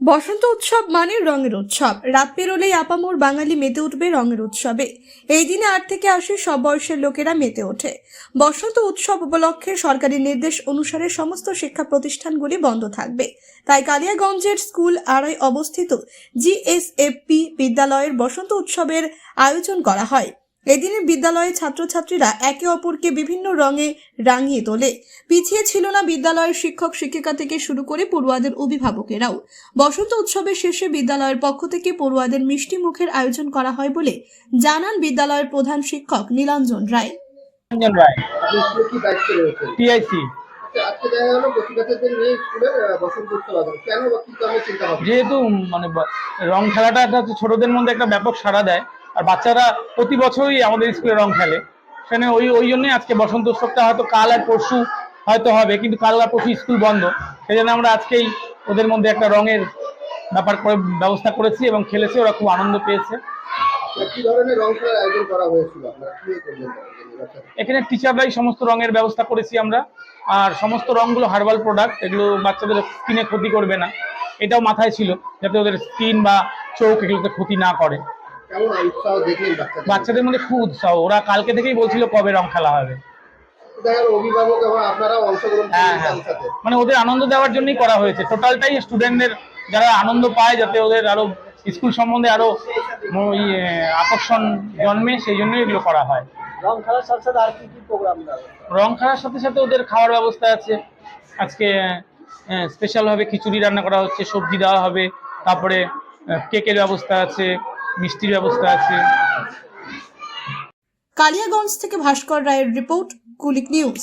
বসন্ত উৎসব মানে রঙের উৎসব। রাত পেরোলেই আপামোর বাঙালি মেতে উঠবে রঙের উৎসবে। এই দিনে আট থেকে আশি সব বয়সের লোকেরা মেতে ওঠে। বসন্ত উৎসব উপলক্ষে সরকারি নির্দেশ অনুসারে সমস্ত শিক্ষা প্রতিষ্ঠানগুলি বন্ধ থাকবে। তাই কালিয়াগঞ্জের স্কুল আড়াই অবস্থিত জিএসএফপি বিদ্যালয়ের বসন্ত উৎসবের আয়োজন করা হয়। এদিনে বিদ্যালয়ের ছাত্রছাত্রীরা একে অপরকে বিভিন্ন রঙে রাঙিয়ে তোলে। পিছিয়ে ছিল না বিদ্যালয়ের শিক্ষক শিক্ষিকা থেকে শুরু করে পড়ুয়াদের অভিভাবকেরাও। বসন্ত উৎসবের শেষে বিদ্যালয়ের পক্ষ থেকে পড়ুয়াদের মিষ্টি মুখের আয়োজন করা হয় বলে জানান বিদ্যালয়ের প্রধান শিক্ষক নীলাঞ্জন রায়। রঞ্জন টিআইসি ভাবনা? যেহেতু মানে রং খেলাটা একটা ছোটদের মধ্যে একটা ব্যাপক সাড়া দেয়। আর বাচ্চারা প্রতি বছরই আমাদের স্কুলে রং খেলে। সেখানে ওই ওই জন্যই আজকে বসন্ত উৎসবটা হয়তো কাল আর পরশু হয়তো হবে কিন্তু কাল আর পরশু স্কুল বন্ধ। সেই জন্য আমরা আজকেই ওদের মধ্যে একটা রঙের ব্যাপার করে ব্যবস্থা করেছি এবং খেলেছে ওরা খুব আনন্দ পেয়েছে। এখানে টিচাররাই সমস্ত রঙের ব্যবস্থা করেছি আমরা। আর সমস্ত রঙগুলো হার্বাল প্রোডাক্ট এগুলো বাচ্চাদের স্কিনে ক্ষতি করবে না। এটাও মাথায় ছিল যাতে ওদের স্কিন বা চোখ এগুলোতে ক্ষতি না করে। কেমন উৎসাহ দেখলেন বাচ্চাদের বাচ্চাদের মধ্যে খুব উৎসাহ। ওরা কালকে থেকেই বলছিল কবে রং খেলা হবে। অভিভাবক এবং আপনারাও অংশগ্রহণ হ্যাঁ হ্যাঁ। মানে ওদের আনন্দ দেওয়ার জন্যই করা হয়েছে। টোটালটাই স্টুডেন্টদের যারা আনন্দ পায় যাতে ওদের আরও স্কুল সম্বন্ধে আরও ইয়ে, আকর্ষণ জন্মে সেই জন্যই এগুলো করা হয়। রং খেলার সাথে সাথে আর কি কি প্রোগ্রাম রং খেলার সাথে সাথে ওদের খাওয়ার ব্যবস্থা আছে। আজকে স্পেশালভাবে খিচুড়ি রান্না করা হচ্ছে সবজি দেওয়া হবে। তারপরে কেকের ব্যবস্থা আছে। মিষ্টির ব্যবস্থা আছে। কালিয়াগঞ্জ থেকে ভাস্কর রায়ের রিপোর্ট কুলিক নিউজ।